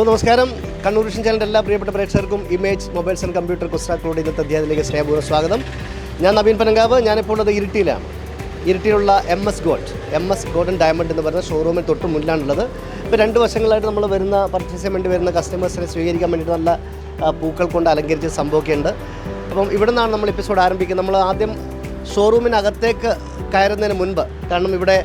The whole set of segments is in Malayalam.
ഹലോ നമസ്കാരം. കണ്ണൂർ വിഷൻ ചാനലിന്റെ എല്ലാ പ്രിയപ്പെട്ട പ്രേക്ഷകർക്കും ഇമേജ് മൊബൈൽസ് ആൻഡ് കമ്പ്യൂട്ടർ കുസ്റ്റാക്കളുടെ ഇന്നത്തെ അധ്യായത്തിലേക്ക് സ്നേഹപൂർവം സ്വാഗതം. ഞാൻ നവീൻ പനങ്കാവ്. ഞാനിപ്പോൾ ഉള്ളത് ഇരിട്ടിയിലാണ് ഇരിട്ടിയിലുള്ള M S gold M S golden diamond എന്ന് പറയുന്ന ഷോറൂമിൽ തൊട്ട് മുന്നിലാണുള്ളത്. ഇപ്പോൾ രണ്ട് വർഷങ്ങളായിട്ട് നമ്മൾ വരുന്ന പർച്ചേസ് ചെയ്യാൻ വേണ്ടി വരുന്ന കസ്റ്റമേഴ്സിനെ സ്വീകരിക്കാൻ വേണ്ടിയിട്ട് നല്ല പൂക്കൾ കൊണ്ട് അലങ്കരിച്ച സംഭവമൊക്കെ അപ്പം ഇവിടെ നിന്നാണ് നമ്മൾ എപ്പിസോഡ് ആരംഭിക്കുന്നത്. നമ്മൾ ആദ്യം ഷോറൂമിനകത്തേക്ക് കയറുന്നതിന് മുൻപ് കാരണം ഇവിടെ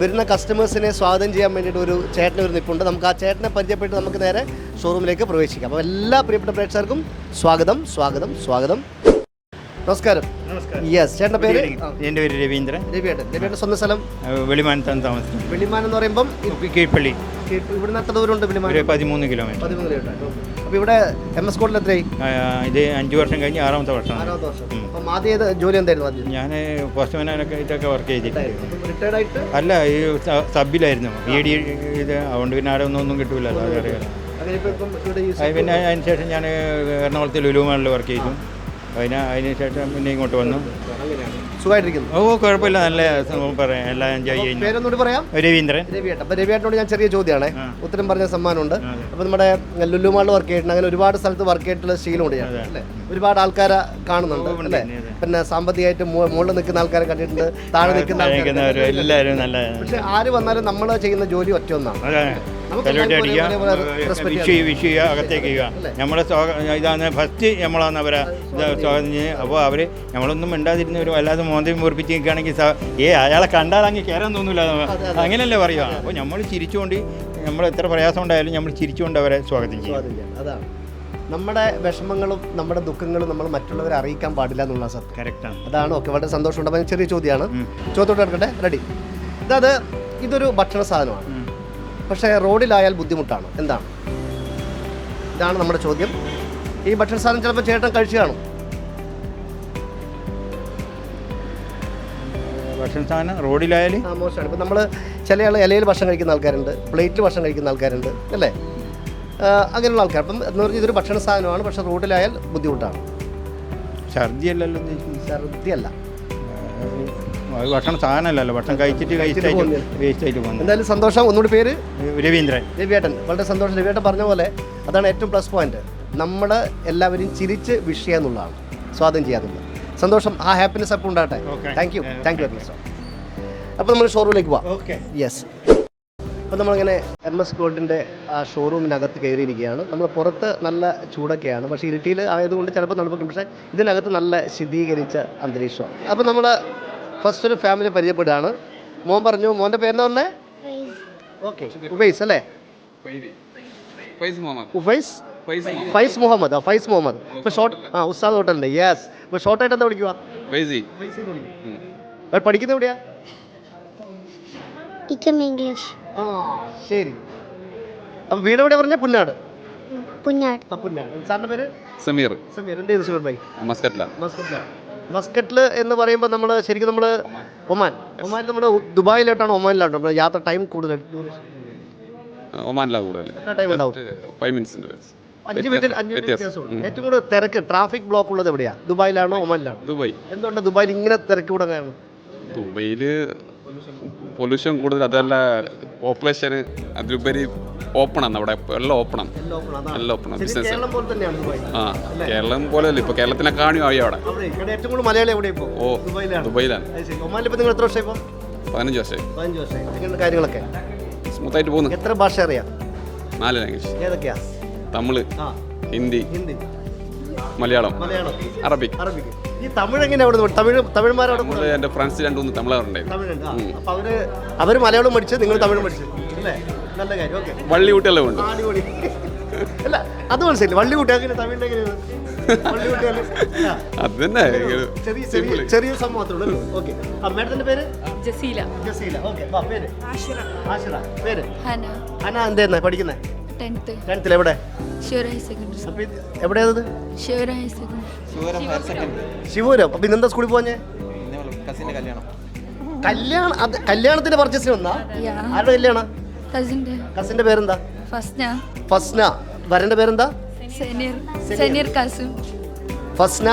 വരുന്ന കസ്റ്റമേഴ്സിനെ സ്വാഗതം ചെയ്യാൻ വേണ്ടിയിട്ട് ഒരു ചേട്ടൻ ഒരു നിൽപ്പുണ്ട് നമുക്ക് ആ ചേട്ടനെ പരിചയപ്പെട്ട് നമുക്ക് നേരെ ഷോറൂമിലേക്ക് പ്രവേശിക്കാം. അപ്പോൾ എല്ലാ പ്രിയപ്പെട്ട പ്രേക്ഷകർക്കും സ്വാഗതം സ്വാഗതം സ്വാഗതം. നമസ്കാരം. യെസ് ചേട്ടന്റെ പേര്? എന്റെ പേര് രവീന്ദ്രൻ. രവിയേട്ടൻ. രവിയേട്ടൻ സ്വന്തം സ്ഥലം? വെളിമാനത്താണ് താമസിക്കുന്നത്. വെളിമാനം എന്ന് പറയുമ്പം കീഴ്പള്ളി ഇവിടുന്ന് എത്ര ദൂരമുണ്ട് വെളിമാനം ഒരു പതിമൂന്ന് കിലോമീറ്റർ. പതിമൂന്ന് കിലോമീറ്റർ. അപ്പോൾ ഇവിടെ എം എസ് കോഡിൽ എത്രയായി? ഇത് അഞ്ച് വർഷം കഴിഞ്ഞ് ആറാമത്തെ വർഷം ആറാമത്തെ വർഷം. അപ്പം ആദ്യം ഏത് ജോലി എന്തായിരുന്നു ആദ്യം? ഞാൻ പോസ്റ്റ്മാനൊക്കെ ആയിട്ടൊക്കെ വർക്ക് ചെയ്തിട്ടുണ്ട് റിട്ടയർഡ് ആയിട്ട്? അല്ല ഈ സബിലായിരുന്നു. ബി ഡി ഇത് അതുകൊണ്ട് പിന്നെ ആടെ ഒന്നും ഒന്നും കിട്ടൂലല്ലോ അതറിയാം പിന്നെ അതിന് ശേഷം ഞാൻ എറണാകുളത്തെ ലുലുമാളിൽ വർക്ക് ചെയ്തു. അതിന് അതിന് ശേഷം പിന്നെ ഇങ്ങോട്ട് വന്നു. സുഖമായിട്ടിരിക്കുന്നു. ഓ കുഴപ്പമില്ല. നല്ല പറയാം. എല്ലാം എൻജോയ് ചെയ്യുന്നു. പേരൊന്നുകൂടി പറയാം? രവീന്ദ്രൻ. രവിയേട്ടൻ. അപ്പോൾ രവിയേട്ടനോട് ഞാൻ ചെറിയ ചോദ്യമാണ്. ഉത്തരം പറഞ്ഞ സമ്മാനമുണ്ട്. അപ്പൊ അപ്പോൾ നമ്മുടെ ലുലുമാളിൽ വർക്ക് ചെയ്തിട്ടുണ്ട്. അങ്ങനെ ഒരുപാട് സ്ഥലത്ത് വർക്ക് ചെയ്തിട്ടുള്ള ശീലമുണ്ട് ഞാൻ. അല്ലേ? ഒരുപാട് ആൾക്കാരെ കാണുന്നുണ്ട്. അല്ലേ. പിന്നെ സാമ്പത്തികമായിട്ട് മുകളിൽ നിൽക്കുന്ന ആൾക്കാരെ കണ്ടിട്ടുണ്ട്. താഴെ നിൽക്കുന്ന എല്ലാവരും നല്ല പക്ഷെ ആര് വന്നാലും നമ്മൾ ചെയ്യുന്ന ജോലി ഒറ്റ ഒന്നാണ്. അടിക്കുക വിഷ് ചെയ്യുക അകത്തേക്ക് ചെയ്യുക നമ്മളെ ഇതാണ് ഫസ്റ്റ് നമ്മളാണ് അവരെ സ്വാഗതം അപ്പോൾ അവർ നമ്മളൊന്നും മിണ്ടാതിരുന്നവരും അല്ലാതെ മോന്തയും മുറിപ്പിച്ച് നിൽക്കുകയാണെങ്കിൽ ഏ അയാളെ കണ്ടാൽ അങ്ങ് കയറാൻ തോന്നില്ല അങ്ങനെയല്ലേ പറയുക. അപ്പോൾ നമ്മൾ ചിരിച്ചുകൊണ്ട് നമ്മൾ എത്ര പ്രയാസം ഉണ്ടായാലും നമ്മൾ ചിരിച്ചുകൊണ്ട് അവരെ സ്വാഗതം ചെയ്യും. അതാണ്. നമ്മുടെ വിഷമങ്ങളും നമ്മുടെ ദുഃഖങ്ങളും നമ്മൾ മറ്റുള്ളവരെ അറിയിക്കാൻ പാടില്ല എന്നുള്ള സത്യം. കറക്റ്റാണ് അതാണ്. ഓക്കെ വളരെ സന്തോഷമുണ്ട്. അപ്പം ചെറിയ ചോദ്യമാണ്. ചോദ്യത്തോട്ട് എടുക്കട്ടെ റെഡി. ഇതത് ഇതൊരു ഭക്ഷണ സാധനമാണ്. പക്ഷേ റോഡിലായാൽ ബുദ്ധിമുട്ടാണ്. എന്താണ്? ഇതാണ് നമ്മുടെ ചോദ്യം. ഈ ഭക്ഷണ സാധനം ചിലപ്പോൾ ചേട്ടൻ കഴിച്ചു കാണും. ഭക്ഷണ സാധനം റോഡിലായാലും ആ മോശമാണ്. ഇപ്പം നമ്മൾ ചില ആൾ ഇലയിൽ ഭക്ഷണം കഴിക്കുന്ന ആൾക്കാരുണ്ട് പ്ലേറ്റിൽ ഭക്ഷണം കഴിക്കുന്ന ആൾക്കാരുണ്ട് അല്ലേ? അങ്ങനെയുള്ള ആൾക്കാർ. അപ്പം എന്ന് പറഞ്ഞാൽ ഇതൊരു ഭക്ഷണ സാധനമാണ് പക്ഷേ റോഡിലായാൽ ബുദ്ധിമുട്ടാണ്. ഛർദിയല്ലല്ലോ ഛർദിയല്ല. അത് ഭക്ഷണ സാധനമല്ലല്ലോ. ഭക്ഷണം കഴിച്ചിട്ട് കഴിച്ചിട്ട്. വേസ്റ്റ് ആയിട്ട് പോകുന്നത് എന്തായാലും സന്തോഷം. ഒന്നുകൂടി പേര്? രവീന്ദ്രൻ. രവിയേട്ടൻ. വളരെ സന്തോഷം. രവിയേട്ടൻ പറഞ്ഞ പോലെ അതാണ് ഏറ്റവും പ്ലസ് പോയിന്റ് നമ്മൾ എല്ലാവരും ചിരിച്ച് വിഷ് ചെയ്യുക എന്നുള്ളതാണ് സ്വാഗതം ചെയ്യാന്നുള്ളത്. സന്തോഷം. ആ ഹാപ്പിനെസ് അപ്പം ഉണ്ടാകട്ടെ. Thank you thank you very much അപ്പോൾ നമ്മൾ ഷോറൂമിലേക്ക് പോവാം. ഓക്കെ യെസ് അപ്പോൾ നമ്മളിങ്ങനെ എം എസ് ഗോൾഡിന്റെ ആ ഷോറൂമിനകത്ത് കയറിയിരിക്കുകയാണ്. നമ്മൾ പുറത്ത് നല്ല ചൂടൊക്കെയാണ്. പക്ഷേ ഇരുട്ടിയിൽ ആയതുകൊണ്ട് ചിലപ്പോൾ തണുപ്പൊക്കെ പക്ഷേ ഇതിനകത്ത് നല്ല ശീതീകരിച്ച അന്തരീക്ഷമാണ്. അപ്പോൾ നമ്മൾ ഫസ്റ്റ് ഒരു ഫാമിലി പരിചയപ്പെടുകയാണ്. മോൻ പറഞ്ഞു മോന്റെ പേരെന്ന് പറഞ്ഞേ? ഓക്കെ ഉബൈസ് അല്ലേ? ഫൈസ്. മുഹമ്മദ്. ഉബൈസ് ഫൈസ് മുഹമ്മദ്. ഫൈസ് മുഹമ്മദ് ആ ഫൈസ് മുഹമ്മദ്. ഇപ്പോൾ ഷോർട്ട് ആ ഉസ്താദ് ഹോട്ടലിന്റെ യെസ് ഇപ്പോൾ ഷോർട്ടായിട്ട് എന്താ വിളിക്കുക പഠിക്കുന്ന എവിടെയാ? ഇക്കം ഇംഗ്ലീഷ്. ആ ശരി. അപ്പൊ വീട് എവിടെയാ പറഞ്ഞ? പുന്നാട്. പുന്നാട്. സാറിന്റെ പേര്? സമീർ. സമീർ. എന്റെ സുഹൃത്ത് ഭായി? മസ്കറ്റില മസ്കറ്റിൽ എന്ന് പറയുമ്പോൾ നമ്മൾ ശരിക്കും നമ്മൾ ഒമാൻ. ഒമാൻ നമ്മൾ ദുബായിലോട്ടാണ് ഒമാനിലാണ് നമ്മൾ യാത്ര ടൈം കൂടുതൽ. ഒമാനിലാണ് കൂടുതൽ ടൈം ഉണ്ടാവും? ഫൈവ് മിനിറ്റ്സിന്റെ അഞ്ച് മിനിറ്റ് അഞ്ച് മിനിറ്റ് വ്യത്യാസമുള്ളൂ ഏറ്റവും കൂടുതൽ തിരക്ക് ട്രാഫിക് ബ്ലോക്ക് ഉള്ളത് എവിടെയാ? ദുബായിലാണോ ഒമാനിലാണോ? ദുബായ്. എന്തുകൊണ്ട് ദുബായിൽ ഇങ്ങനെ തിരക്ക് കൂടെ കാരണം? ദുബൈയിൽ പൊല്യൂഷൻ കൂടുതൽ അതല്ല പോപ്പുലേഷന് അതിലുപരി ഓപ്പണാണ് അവിടെ. എല്ലാം ഓപ്പണാണ് എല്ലാം ഓപ്പണാണ് ബിസിനസ് കേരളം പോലെ അല്ല? ഇപ്പൊ ആ ഇപ്പോൾ കേരളത്തിനെ കാണും ആയി അവിടെ. ഏറ്റവും കൂടുതൽ മലയാളി എവിടെ ഇപ്പോൾ ഓ ദുബായിലാണ്. ശരി. നിങ്ങൾ എത്ര വർഷമായി ഇപ്പോൾ പതിനഞ്ച് വർഷമായി. പതിനഞ്ച് വർഷമായി. അങ്ങനെയുള്ള കാര്യങ്ങളൊക്കെ? സ്മൂത്തായിട്ട് പോകുന്നു. എത്ര ഭാഷ അറിയാം? നാല് ലാംഗ്വേജ് ഏതൊക്കെയാ? തമിഴ് ആ. ഹിന്ദി ഹിന്ദി. മലയാളം മലയാളം. അറബിക്. അറബിക്ക് ഈ തമിഴ് എങ്ങനെ അവിടെ തമിഴ് തമിഴ്മാരവിടെ നമ്മൾ എന്റെ ഫ്രണ്ട്സ് രണ്ട് മൂന്ന് തമിഴറുണ്ടായിരുന്നു തമിഴുണ്ട് ആ. അപ്പൊ അവർ അവർ മലയാളം പഠിച്ച് നിങ്ങൾ തമിഴ് പഠിച്ചു. അല്ലേ? നല്ല കാര്യം ഓക്കെ. വള്ളി കുട്ടിയെല്ലാം ഉണ്ട് അടിപൊളി. അല്ല അത് മനസ്സിലായി വള്ളി കുട്ടി അങ്ങനെ തമിഴിന്റെ എങ്ങനെയാണ് വള്ളി കുട്ടിയാൽ ആ, അത് തന്നെ ചെറിയ ചെറിയ ചെറിയ സംഭവം മാത്രമേ ഉള്ളൂ. ഓക്കെ. ആ മേഡത്തിന്റെ പേര്? ജസീല. ജസീല. ഓക്കെ വാ പേര്. ആഷിറ. പേര്? ഹന. അന എന്തെന്നാ പഠിക്കുന്നേ? ടെൻത്ത്. ടെൻത്തിൽ എവിടെ? എവിടെയാണത്? ശിവപുരം അപ്പൊ ഇന്നെന്താ സ്കൂളിൽ പോഞ്ഞേ കല്യാണം. അത് കല്യാണത്തിന്റെ പർച്ചേസിന് വന്നാ? ആരുടെ കല്യാണം? കസിന്റെ. പേരെന്താ? ഫസ്ന. ഫസ്ന. വരന്റെ പേരെന്താ? സെനീർ സെനീർ കാസിം. ഫസ്ന.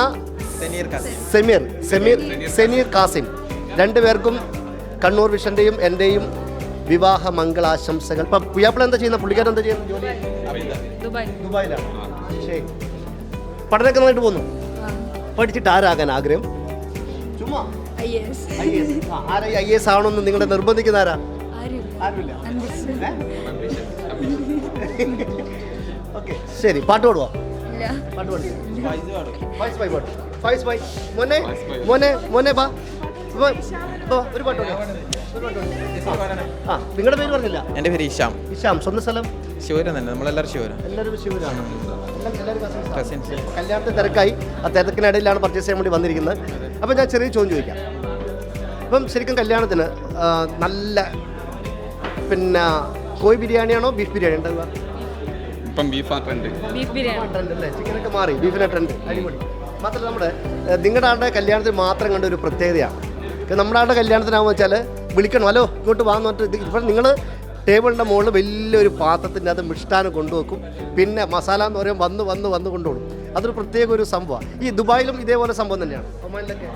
സെമീർ സെമീർ. സെനീർ കാസിം. രണ്ടുപേർക്കും കണ്ണൂർ വിഷന്റെയും എന്റെയും വിവാഹ മംഗളാശംസകൾ. ഇപ്പം പുയ്യാപ്പിള എന്താ ചെയ്യുന്ന? പുള്ളിക്കാരൻ എന്താ ചെയ്യുന്ന? ജോലി? ദുബായ്. ദുബായിലാണ് ശരി. പഠനമൊക്കെ നന്നായിട്ട് പോകുന്നു? പഠിച്ചിട്ട് ആരാകാൻ ആഗ്രഹം? ചുമ്മാ? I S. ആണോന്ന് എസ്. ആരാ ഐ എസ് ആവണമെന്ന് നിങ്ങളെ നിർബന്ധിക്കുന്ന ആരാ? ആരും ആരുമില്ല. അംബിഷൻ ഓക്കെ ശരി. പാട്ട് പാടുവോ? ഇല്ല. പാട്ട് പാടി. മോനെ മോനെ മോനെ ബാ ഒരു പാട്ട് പാടി ആ നിങ്ങളുടെ പേര് പറഞ്ഞില്ല? എന്റെ പേര് ഇഷാം. ഇഷാം സ്വന്തം സ്ഥലം? ശിവരൻ തന്നെ നമ്മളെല്ലാവരും ശിവരൻ എല്ലാവരും ശിവരാണ്. കസിൻസ് കല്യാണത്തിന് തിരക്കായി. ആ തിരക്കിനിടയിലാണ് പർച്ചേസ് ചെയ്യാൻ വേണ്ടി വന്നിരിക്കുന്നത്. അപ്പം ഞാൻ ചെറിയ ചോദ്യം ചോദിക്കാം. ഇപ്പം ശരിക്കും കല്യാണത്തിന് നല്ല പിന്നെ കോഴി ബിരിയാണിയാണോ ബീഫ് ബിരിയാണി? ഉണ്ടാവുക ഇപ്പം ബീഫാ ട്രെൻഡ് ബീഫ് ബിരിയാണി. ട്രെൻഡ് അല്ലേ? ചിക്കനൊക്കെ മാറി. ബീഫിനെ ട്രെൻഡ് അടിപൊളി. മാത്രമല്ല നമ്മുടെ നിങ്ങളുടെ ആളുടെ കല്യാണത്തിൽ മാത്രം കണ്ട ഒരു പ്രത്യേകതയാണ്. നമ്മുടെ ആളുടെ കല്യാണത്തിനാകുമ്പോൾ വെച്ചാൽ വിളിക്കണം. ഹലോ ഇങ്ങോട്ട് വാന്ന് പറഞ്ഞിട്ട് ഇപ്പം നിങ്ങൾ ടേബിളിന്റെ മുകളിൽ വലിയൊരു പാത്രത്തിന്റെ അത് മിഷ്ടാനം കൊണ്ടുവെക്കും. പിന്നെ മസാല എന്ന് പറയുമ്പോൾ വന്ന് വന്ന് വന്ന് കൊണ്ടുപോകും. അതൊരു പ്രത്യേക ഒരു സംഭവമാണ്. ഈ ദുബായിലും ഇതേപോലെ സംഭവം തന്നെയാണ്. ഒമാനിലൊക്കെ?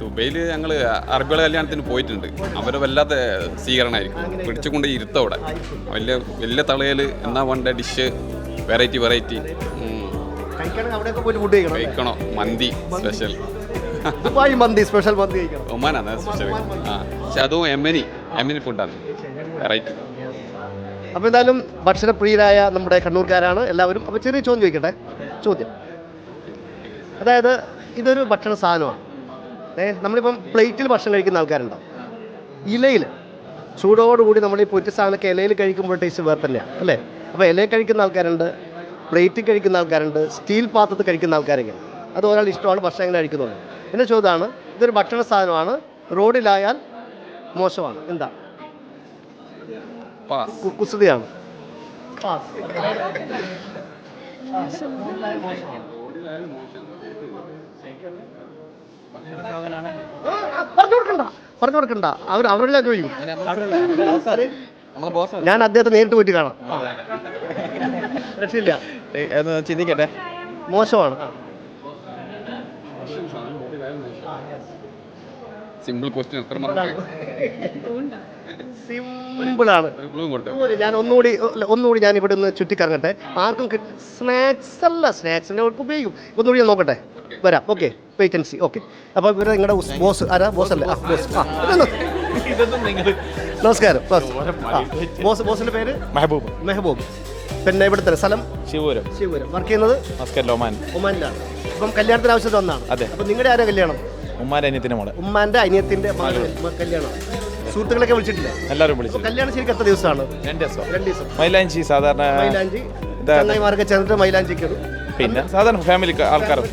ദുബൈയിൽ ഞങ്ങൾ അറബികളുടെ കല്യാണത്തിന് പോയിട്ടുണ്ട്. അവർ വല്ലാത്ത സ്വീകരണമായിരിക്കും. പിടിച്ചുകൊണ്ട് ഇരുത്ത അവിടെ. വലിയ വലിയ തളയിൽ എന്നാ വേണ്ട ഡിഷ്? Variety variety? കഴിക്കണോ മന്തി സ്പെഷ്യൽ ദുബായ് മന്തി സ്പെഷ്യൽ മന്തി കഴിക്കണം. ഒമാനാണ് സ്പെഷ്യൽ ആ പക്ഷെ അതും എമ്മനി എമ്മനി ഫുഡാണ് വെറൈറ്റി അപ്പോൾ എന്തായാലും ഭക്ഷണപ്രിയരായ നമ്മുടെ കണ്ണൂർക്കാരാണ് എല്ലാവരും. അപ്പോൾ ചെറിയ ചോദ്യം ചോദിക്കട്ടെ? ചോദ്യം. അതായത് ഇതൊരു ഭക്ഷണ സാധനമാണ്. ഏ നമ്മളിപ്പം പ്ലേറ്റിൽ ഭക്ഷണം കഴിക്കുന്ന ആൾക്കാരുണ്ടാവും ഇലയിൽ. ചൂടോടുകൂടി നമ്മൾ ഈ പൊറ്റ സാധനമൊക്കെ ഇലയിൽ കഴിക്കുമ്പോൾ ടേസ്റ്റ് വേറെ തന്നെയാണ് അല്ലേ? അപ്പോൾ ഇലയിൽ കഴിക്കുന്ന ആൾക്കാരുണ്ട് പ്ലേറ്റിൽ കഴിക്കുന്ന ആൾക്കാരുണ്ട് സ്റ്റീൽ പാത്രത്തിൽ കഴിക്കുന്ന ആൾക്കാരൊക്കെ അത് ഒരാൾ ഇഷ്ടമാണ് ഭക്ഷണം എങ്ങനെ കഴിക്കുന്നത് എന്റെ ചോദ്യമാണ്. ഇതൊരു ഭക്ഷണ സാധനമാണ്. റോഡിലായാൽ മോശമാണ്. എന്താ? കുസൃതിയാണ്. പറഞ്ഞു കൊടുക്കണ്ട. പറഞ്ഞു കൊടുക്കണ്ട. അവർ അവരെല്ലാം ചോദിക്കും ഞാൻ അദ്ദേഹത്തെ നേരിട്ട് പോയിട്ട് കാണാം. രക്ഷയില്ല. ചിന്തിക്കട്ടെ. മോശമാണ്. സിമ്പിൾ ക്വസ്റ്റ്യൻ എത്ര മാർക്ക് സിമ്പിളാണ് ഞാൻ ഒന്നുകൂടി ഒന്നുകൂടി ഞാൻ ഇവിടെ നിന്ന് ചുറ്റിക്കറങ്ങട്ടെ. ആർക്കും സ്നാക്സ് അല്ല സ്നാക്സിന്റെ ഉപയോഗിക്കും. ഒന്നുകൂടി ഞാൻ നോക്കട്ടെ. വരാം. ഓക്കെ വേക്കൻസി ഓക്കെ അപ്പോൾ ഇവരെ നിങ്ങളുടെ ബോസ് ആരാ? ബോസ് അല്ലേ? ആ ബോസ് ആ. നമസ്കാരം. ബോസ് ബോസിന്റെ ബോസ് ബോസിന്റെ പേര്? മെഹബൂബ്. മെഹബൂബ്. പിന്നെ ഇവിടുത്തെ സ്ഥലം? ശിവപുരം. ശിവപുരം. വർക്ക് ചെയ്യുന്നത്? മസ്കറ്റ് ഒമാൻ ഒമാനിലാണ് അപ്പം കല്യാണത്തിന് ആവശ്യത്തിന് വന്നാണ് അതെ. അപ്പം നിങ്ങളുടെ ആരാ കല്യാണം? ഉമ്മാന്റെ അനിയത്തിന്റെ മോളെ. ഉമ്മാന്റെ അനിയത്തിന്റെ കല്യാണം. സുഹൃത്തുക്കളൊക്കെ വിളിച്ചിട്ടില്ല? എല്ലാവരും വിളിച്ചു. കല്യാണം ശരിക്കും എത്ര ദിവസമാണ്? രണ്ട് ദിവസം. രണ്ട് ദിവസം. മൈലാഞ്ചി സാധാരണ മൈലാഞ്ചി. ചങ്ങായിമാരൊക്കെ ചെന്നിട്ട് മൈലാഞ്ചിക്ക് പിന്നെ സാധാരണ ഫാമിലി ആൾക്കാരുണ്ട്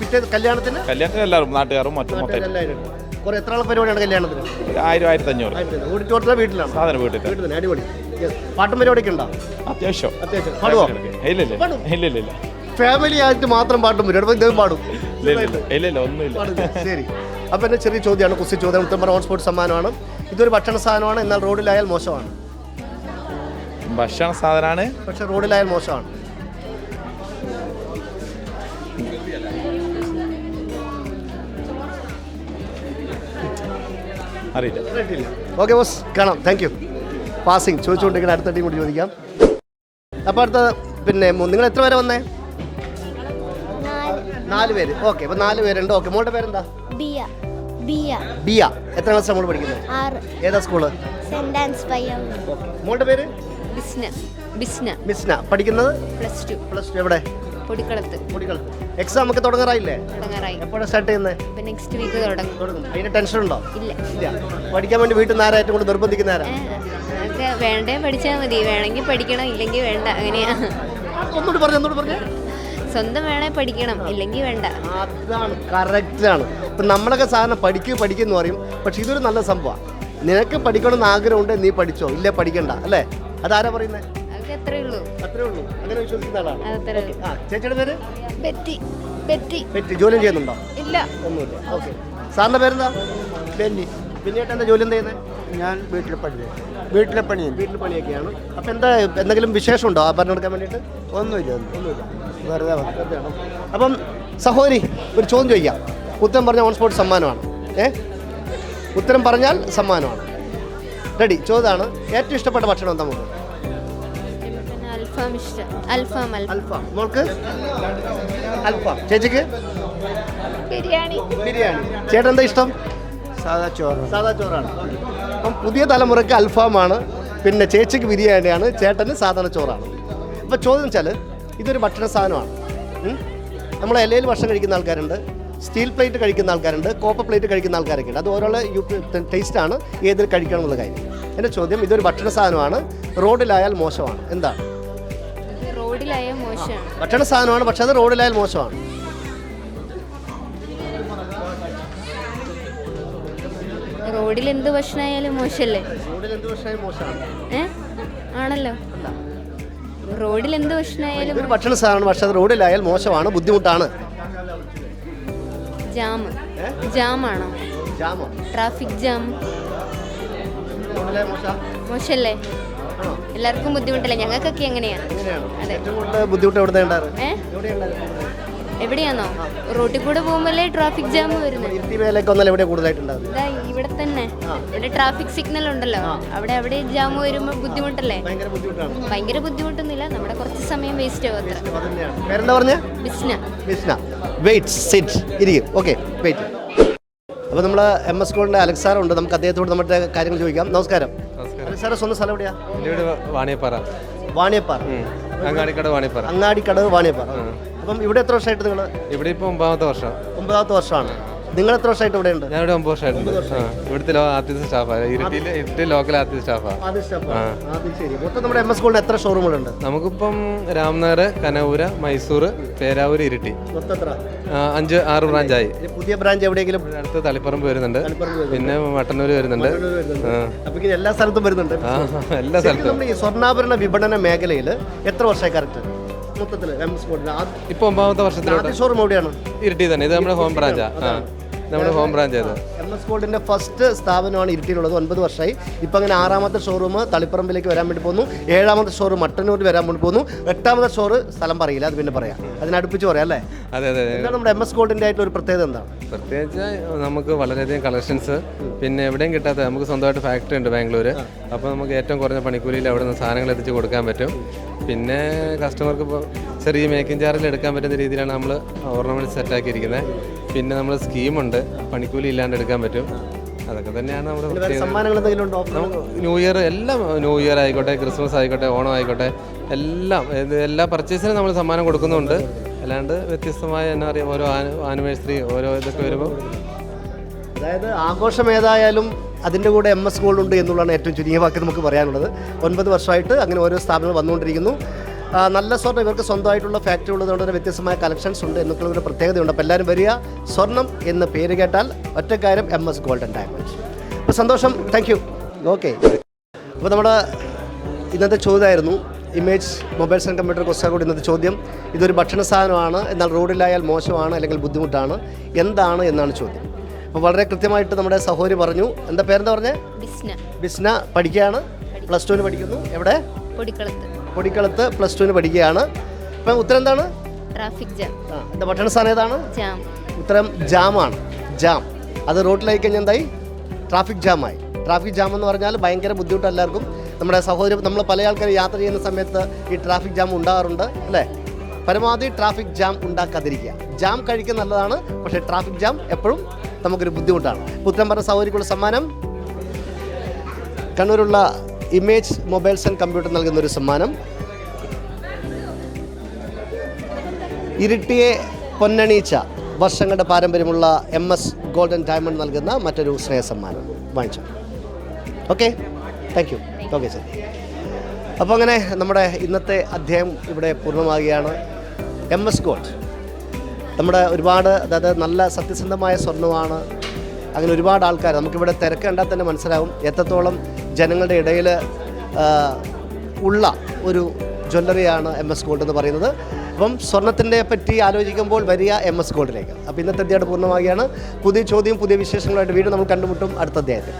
പിറ്റേ കല്യാണത്തിന്? കല്യാണത്തിന് എല്ലാവരും നാട്ടുകാരും മറ്റും മൊത്തം എത്ര ആൾ പരിപാടിയാണ് കല്യാണത്തിന്? ആയിരം ആയിരത്തി അഞ്ഞൂറ് ഓഡിറ്റോറിയത്തിലെ വീട്ടിലാണ്? സാധാരണ വീട്ടിൽ വീട്ടിൽ തന്നെ. അടിപൊളി. പാട്ടും പരിപാടിയൊക്കെ ഉണ്ടോ? അത്യാവശ്യം. അത്യാവശ്യം. പാടുവോ? ഇല്ല ഇല്ല ഇല്ല. ഫാമിലി ആയിട്ട് മാത്രം പാട്ടും പരിപാടി. ഇദ്ദേഹം പാടും. ശരി. അപ്പോൾ എന്റെ ചെറിയ ചോദ്യമാണ് കുസ്തി ചോദ്യം ഉത്തമ ഓൺ സ്പോർട്സ് സമ്മാനമാണ്. ഇതൊരു ഭക്ഷണ സാധനമാണ് എന്നാൽ റോഡിലായാൽ മോശമാണ്. ഭക്ഷണ സാധനമാണ് പക്ഷെ റോഡിലായാൽ മോശമാണ്. അറിയില്ല. Okay boss. കാണാം. താങ്ക് യു പാസിങ് ചോദിച്ചുകൊണ്ടിരിക്കുന്ന അടുത്ത ടീം കൂടി ചോദിക്കാം. അപ്പോൾ അടുത്ത പിന്നെ നിങ്ങൾ എത്ര പേരെ വന്നേ? നാല്. പേര്. ഓക്കെ അപ്പോൾ നാല് പേരുണ്ട്. ഓക്കെ മോളുടെ പേരെന്താ? ബിയ. ബിയ. ബിയ. എത്ര ക്ലാസ് നമ്മൾ പഠിക്കുന്നത്? ആറ്. ഏതാ സ്കൂൾ സെന്റ് ആൻസ് പയ്യം മോളുടെ പേര്? ബിസ്ന. ബിസ്ന. ബിസ്ന. പഠിക്കുന്നത്? Plus two. Plus two. എവിടെ? പൊടിക്കളത്ത്. കുടികൾ എക്സാം ഒക്കെ തുടങ്ങാറായില്ലേ? തുടങ്ങാറായി. എപ്പോഴാണ് സ്റ്റാർട്ട് ചെയ്യുന്നത് ഇപ്പം നെക്സ്റ്റ് വീക്ക് തുടങ്ങും. തുടങ്ങും. ടെൻഷൻ ഉണ്ടോ? ഇല്ല. ഇല്ല. പഠിക്കാൻ വേണ്ടി വീട്ടിൽ നിന്ന് ആരാ ഏറ്റവും കൂടുതൽ നിർബന്ധിക്കുന്ന ആരാ? അതൊക്കെ വേണ്ടേ പഠിച്ചാൽ മതി. വേണമെങ്കിൽ പഠിക്കണം ഇല്ലെങ്കിൽ വേണ്ട. അങ്ങനെയാ. ഒന്നുകൂടി പറഞ്ഞു ഒന്നുകൂടി പറഞ്ഞു. സ്വന്തം വേണേ പഠിക്കണം ഇല്ലെങ്കിൽ വേണ്ട. അതാണ് കറക്റ്റാണ് ഇപ്പം നമ്മളൊക്കെ സാധനം പഠിക്കുക എന്ന് പറയും. പക്ഷെ ഇതൊരു നല്ല സംഭവമാണ് നിനക്ക് പഠിക്കണമെന്ന് ആഗ്രഹമുണ്ട് നീ പഠിച്ചോ? ഇല്ലേ പഠിക്കണ്ട. അല്ലേ? അതാരാ പറയുന്നത് അത്രേ ഉള്ളൂ. അത്രേ ഉള്ളൂ. അങ്ങനെ വിശ്വസിക്കുന്ന ആളാണ്. അത്രേ ഉള്ളൂ ആ ചേച്ചിയുടെ പേര്? ബെറ്റി. ബെറ്റി. ബെറ്റി. ജോലി ചെയ്യുന്നുണ്ടോ? ഇല്ല. ഒന്നുമില്ല. ഓക്കെ സാറിന്റെ പേരെന്താ? ബെന്നി. പിന്നീട് എന്താ ജോലി എന്താ ചെയ്യുന്നത് ഞാൻ വീട്ടിലെ പണി വീട്ടിലെ പണി വീട്ടിൽ പണിയൊക്കെയാണ് അപ്പം എന്താ എന്തെങ്കിലും വിശേഷമുണ്ടോ ആഭരണം എടുക്കാൻ വേണ്ടിയിട്ട്? ഒന്നുമില്ല ഒന്നുമില്ല. വെറുതെ വന്നു. വെറുതെയാണോ? അപ്പം സഹോദരി ഒരു ചോദ്യം ചോദിക്കാം. ഉത്തരം പറഞ്ഞാൽ ഓൺ സ്പോട്ട് സമ്മാനമാണ്. ഏ? ഉത്തരം പറഞ്ഞാൽ സമ്മാനമാണ്. റെഡി ചോദ്യമാണ് ഏറ്റവും ഇഷ്ടപ്പെട്ട ഭക്ഷണം എന്താ നമുക്ക് അൽഫാം ഇഷ്ടം അൽഫാം അൽഫാം മോൾക്ക്? അൽഫാം ചേച്ചിക്ക്? ബിരിയാണി. ബിരിയാണി. ചേട്ടൻ എന്താ ഇഷ്ടം? സാധാ ചോറ് സാധാ ചോറാണ്. അപ്പം പുതിയ തലമുറയ്ക്ക് അൽഫാമാണ് പിന്നെ ചേച്ചിക്ക് ബിരിയാണിയാണ് ചേട്ടന് സാധാരണ ചോറാണ്. അപ്പോൾ ചോദ്യം വെച്ചാൽ ഇതൊരു ഭക്ഷണ സാധനമാണ്. നമ്മളെ നമ്മൾ ഇലയിൽ ഭക്ഷണം കഴിക്കുന്ന ആൾക്കാരുണ്ട് സ്റ്റീൽ പ്ലേറ്റ് കഴിക്കുന്ന ആൾക്കാരുണ്ട് കോപ്പർ പ്ലേറ്റ് കഴിക്കുന്ന ആൾക്കാരൊക്കെ ഉണ്ട്. അത് ഓരോ ടേസ്റ്റാണ് ഏതിൽ കഴിക്കണം എന്നുള്ള കാര്യം. എന്റെ ചോദ്യം ഇതൊരു ഭക്ഷണ സാധനമാണ് റോഡിലായാൽ മോശമാണ്. എന്താണ്? റോഡിലായ മോശമാണ്. ഭക്ഷണ സാധനമാണ് പക്ഷെ അത് റോഡിലായാൽ മോശമാണ്. റോഡിൽ എന്ത് ഭക്ഷണമായാലും മോശമല്ലേ റോഡിൽ എന്ത് ഭക്ഷണം മോശമാണ്. ഏ? ആണല്ലോ. റോഡിൽ എന്ത് ഭക്ഷണമായാലും ഇതൊരു ഭക്ഷണ സാധനമാണ് പക്ഷെ അത് റോഡിലായാൽ മോശമാണ് ബുദ്ധിമുട്ടാണ്. ജാം. ജാമാണോ? ജാമോ? Traffic jam. റോഡിലായാൽ മോശം മോശമല്ലേ എല്ലാവർക്കും ബുദ്ധിമുട്ടല്ലേ? ഞങ്ങൾക്കൊക്കെ എങ്ങനെയാ? എങ്ങനെയാണ്? അതെ. ബുദ്ധിമുട്ട് എവിടെ എവിടെയാണോ റോട്ടിൽ കൂടെ പോകുമ്പോഴേ ട്രാഫിക് ജാം വരുന്നത്? ഇവിടെ തന്നെ. ഇവിടെ ട്രാഫിക് സിഗ്നൽ ഉണ്ടല്ലോ. അവിടെ അവിടെ ജാം വരുമ്പോൾ ബുദ്ധിമുട്ടല്ലേ? ഭയങ്കര ബുദ്ധിമുട്ടൊന്നുമില്ല. നമ്മുടെ കുറച്ച് സമയം വേസ്റ്റ് ആവും അത്ര. അത് തന്നെയാണ് പേരെന്താ പറഞ്ഞ? ബിസ്ന. വെയിറ്റ് സിറ്റ് ഇരിക്കും. ഓക്കെ വെയിറ്റ് അപ്പോൾ നമ്മൾ എം എസ് സ്കൂളിന്റെ അലക്സാറുണ്ട് നമുക്ക് അദ്ദേഹത്തോട് നമ്മുടെ കാര്യങ്ങൾ ചോദിക്കാം. നമസ്കാരം. അലക്സാറെ സ്വന്തം സ്ഥലം എവിടെയാ? എന്റെ വീട് വാണിയപ്പാറ. വാണിയപ്പാറ. അങ്ങാടിക്കട വാണിയപ്പാറ. അങ്ങാടിക്കടവ് വാണിയപ്പാറ. അപ്പം ഇവിടെ എത്ര വർഷമായിട്ട് നിങ്ങൾ ഇവിടെ ഇപ്പോൾ ഒമ്പതാമത്തെ വർഷം. ഒമ്പതാമത്തെ വർഷമാണ്. നിങ്ങൾ എത്ര വർഷമായിട്ട് ഇവിടെ ഉണ്ട്? ഞാനിവിടെ ഒമ്പത് വർഷമായിട്ടുണ്ട്. ആ ഇവിടുത്തെ ലോ ആദ്യത്തെ സ്റ്റാഫാണ് ഇരുട്ടിയിൽ ഇരുട്ടി ലോക്കൽ ആദ്യത്തെ സ്റ്റാഫാണ് ശരി. മൊത്തം നമ്മുടെ എം എസ് സ്കൂളിന് എത്ര ഷോറൂമുകളുണ്ട് നമുക്കിപ്പം രാംനഗർ കനൂര മൈസൂർ പേരാവൂർ ഇരുട്ടി. മൊത്തം എത്ര? ആ, അഞ്ച് ആറ് ബ്രാഞ്ചായി. ഇനി പുതിയ ബ്രാഞ്ച് എവിടെയെങ്കിലും? ഇവിടെ അടുത്ത് തളിപ്പറമ്പ് വരുന്നുണ്ട്. പിന്നെ മട്ടന്നൂർ വരുന്നുണ്ട്. ആ. അപ്പൊ ഇങ്ങനെ എല്ലാ സ്ഥലത്തും വരുന്നുണ്ട്. ആ എല്ലാ സ്ഥലത്തും. നമ്മുടെ ഈ സ്വർണാഭരണ വിപണന മേഖലയിൽ എത്ര വർഷമായി കറക്റ്റ് മൊത്തത്തിൽ എം എസ് സ്കൂളിന് ഇപ്പോൾ ഒമ്പതാമത്തെ വർഷത്തിലോട്ട്. ഷോറൂം എവിടെയാണ് ഇരിട്ടി തന്നെ. ഇത് നമ്മുടെ ഹോം ബ്രാഞ്ചാ നമ്മുടെ ഹോം ബ്രാഞ്ച് ഇത് എം എസ് ഗോൾഡിന്റെ ഫസ്റ്റ് സ്ഥാപനമാണ് ഇരുട്ടിയിലുള്ളത്. ഒൻപത് വർഷമായി. ഇപ്പം അങ്ങനെ ആറാമത്തെ ഷോറൂം തളിപ്പറമ്പിലേക്ക് വരാൻ വേണ്ടി പോകുന്നു. ഏഴാമത്തെ ഷോറൂം മട്ടന്നൂരിൽ വരാൻ വേണ്ടി പോകുന്നു. എട്ടാമത്തെ ഷോറ് സ്ഥലം പറയില്ല അത് പിന്നെ പറയാം. അതിനടുപ്പിച്ച് പറയാം അല്ലേ? അതെ അതെ അതെ. എന്താണ് നമ്മുടെ എം എസ് ഗോൾഡിന്റെ ആയിട്ടുള്ള ഒരു പ്രത്യേകത എന്താണ്? പ്രത്യേകിച്ച് നമുക്ക് വളരെയധികം കളക്ഷൻസ് പിന്നെ എവിടെയും കിട്ടാത്ത നമുക്ക് സ്വന്തമായിട്ട് ഫാക്ടറി ഉണ്ട് ബാംഗ്ലൂർ അപ്പോൾ നമുക്ക് ഏറ്റവും കുറഞ്ഞ പണിക്കൂലിയിൽ അവിടെ നിന്ന് സാധനങ്ങൾ എത്തിച്ച് കൊടുക്കാൻ പറ്റും. പിന്നെ കസ്റ്റമർക്ക് ഇപ്പോൾ ചെറിയ മേക്കിംഗ് ചാർജിൽ എടുക്കാൻ പറ്റുന്ന രീതിയിലാണ് നമ്മൾ ഓർണമെന്റ് സെറ്റാക്കിയിരിക്കുന്നത് പിന്നെ നമ്മൾ സ്കീമുണ്ട്. പണിക്കൂലി ഇല്ലാണ്ട് എടുക്കാൻ പറ്റും. അതൊക്കെ തന്നെയാണ് നമ്മുടെ സമ്മാനങ്ങൾ എന്തെങ്കിലും ഉണ്ടോ ന്യൂ ഇയർ എല്ലാം ന്യൂ ഇയർ ആയിക്കോട്ടെ ക്രിസ്മസ് ആയിക്കോട്ടെ ഓണം ആയിക്കോട്ടെ എല്ലാം എല്ലാ പർച്ചേസിനും നമ്മൾ സമ്മാനം കൊടുക്കുന്നുണ്ട്. അല്ലാണ്ട് വ്യത്യസ്തമായ എന്നാ പറയുക ഓരോ ആനിവേഴ്സറി ഓരോ ഇതൊക്കെ വരുമ്പോൾ അതായത് ആഘോഷം ഏതായാലും അതിന്റെ കൂടെ എം എസ് ഗോൾഡ് ഉണ്ട് എന്നുള്ളതാണ് ഏറ്റവും ചുരുങ്ങിയ വാക്ക് നമുക്ക് പറയാനുള്ളത്. ഒൻപത് വർഷമായിട്ട് അങ്ങനെ ഓരോ സ്ഥാപനങ്ങൾ വന്നുകൊണ്ടിരിക്കുന്നു. നല്ല സ്വർണം ഇവർക്ക് സ്വന്തമായിട്ടുള്ള ഫാക്ടറി ഉള്ളതുകൊണ്ട് തന്നെ വ്യത്യസ്തമായ കളക്ഷൻസ് ഉണ്ട് എന്നൊക്കെ ഒരു പ്രത്യേകതയുണ്ട്. അപ്പോൾ എല്ലാവരും വരിക. സ്വർണം എന്ന് പേര് കേട്ടാൽ ഒറ്റക്കാരം എം എസ് ഗോൾഡൻ ഡയമണ്ട് അപ്പോൾ സന്തോഷം. താങ്ക് യു ഓക്കെ അപ്പോൾ നമ്മുടെ ഇന്നത്തെ ചോദ്യമായിരുന്നു. ഇമേജ് മൊബൈൽസ് ആൻഡ് കമ്പ്യൂട്ടർ കൊസ്റ്റാക്കോട് ഇന്നത്തെ ചോദ്യം. ഇതൊരു ഭക്ഷണ സാധനമാണ്. എന്നാൽ റോഡിലായാൽ മോശമാണ് അല്ലെങ്കിൽ ബുദ്ധിമുട്ടാണ്. എന്താണ് എന്നാണ് ചോദ്യം. അപ്പോൾ വളരെ കൃത്യമായിട്ട് നമ്മുടെ സഹോദരി പറഞ്ഞു. എന്താ പേരെന്താ പറഞ്ഞേ? ബിസ്ന. ബിസ്ന പഠിക്കുകയാണ്. പ്ലസ് ടുവിന് പഠിക്കുന്നു. എവിടെ? പൊടിക്കളത്ത് പ്ലസ് ടുവിന് പഠിക്കുകയാണ്. അപ്പം ഉത്തരം എന്താണ്? Traffic jam. ആ എന്താ ഭക്ഷണ സ്ഥാനം ഏതാണ്? ജാം. ഉത്തരം ജാമാണ്. ജാം. അത് റോഡിലായി കഴിഞ്ഞാൽ എന്തായി? ട്രാഫിക് ജാമായി. ട്രാഫിക് ജാം എന്ന് പറഞ്ഞാൽ ഭയങ്കര ബുദ്ധിമുട്ട് എല്ലാവർക്കും. നമ്മുടെ സഹോദരി നമ്മൾ പല ആൾക്കാർ യാത്ര ചെയ്യുന്ന സമയത്ത് ഈ ട്രാഫിക് ജാം ഉണ്ടാകാറുണ്ട് അല്ലേ? പരമാവധി ട്രാഫിക് ജാം ഉണ്ടാക്കാതിരിക്കുക. ജാം കഴിക്കുന്ന നല്ലതാണ് പക്ഷേ ട്രാഫിക് ജാം എപ്പോഴും നമുക്കൊരു ബുദ്ധിമുട്ടാണ്. ഉത്തരം പറഞ്ഞ സഹോദരിക്കുള്ള സമ്മാനം. കണ്ണൂരുള്ള ഇമേജ് മൊബൈൽസ് ആൻഡ് കമ്പ്യൂട്ടർ നൽകുന്ന ഒരു സമ്മാനം. ഇരിട്ടിയെ പൊന്നണീച്ച വർഷങ്ങളുടെ പാരമ്പര്യമുള്ള എം എസ് ഗോൾഡൻ ഡയമണ്ട് നൽകുന്ന മറ്റൊരു സ്നേഹ സമ്മാനം. വാങ്ങിച്ചു. ഓക്കെ? താങ്ക് യു ഓക്കെ ശരി അപ്പോൾ അങ്ങനെ നമ്മുടെ ഇന്നത്തെ അധ്യായം ഇവിടെ പൂർണമാകുകയാണ് എം എസ് ഗോൾഡ്. നമ്മുടെ ഒരുപാട് അതായത് നല്ല സത്യസന്ധമായ സ്വർണമാണ്. അങ്ങനെ ഒരുപാട് ആൾക്കാർ നമുക്കിവിടെ തിരക്ക് കണ്ടാൽ തന്നെ മനസ്സിലാവും എത്രത്തോളം ജനങ്ങളുടെ ഇടയിൽ ഉള്ള ഒരു ജ്വല്ലറിയാണ് എം എസ് ഗോൾഡ് എന്ന് പറയുന്നത്. അപ്പം സ്വർണത്തിന്റെ പറ്റി ആലോചിക്കുമ്പോൾ വരിക എം എസ് ഗോൾഡിലേക്ക്. അപ്പോൾ ഇന്നത്തെ അധ്യായം പൂർണമാകുകയാണ് പുതിയ ചോദ്യം പുതിയ വിശേഷങ്ങളായിട്ട് വീണ്ടും നമ്മൾ കണ്ടുമുട്ടും അടുത്ത അധ്യായത്തിൽ.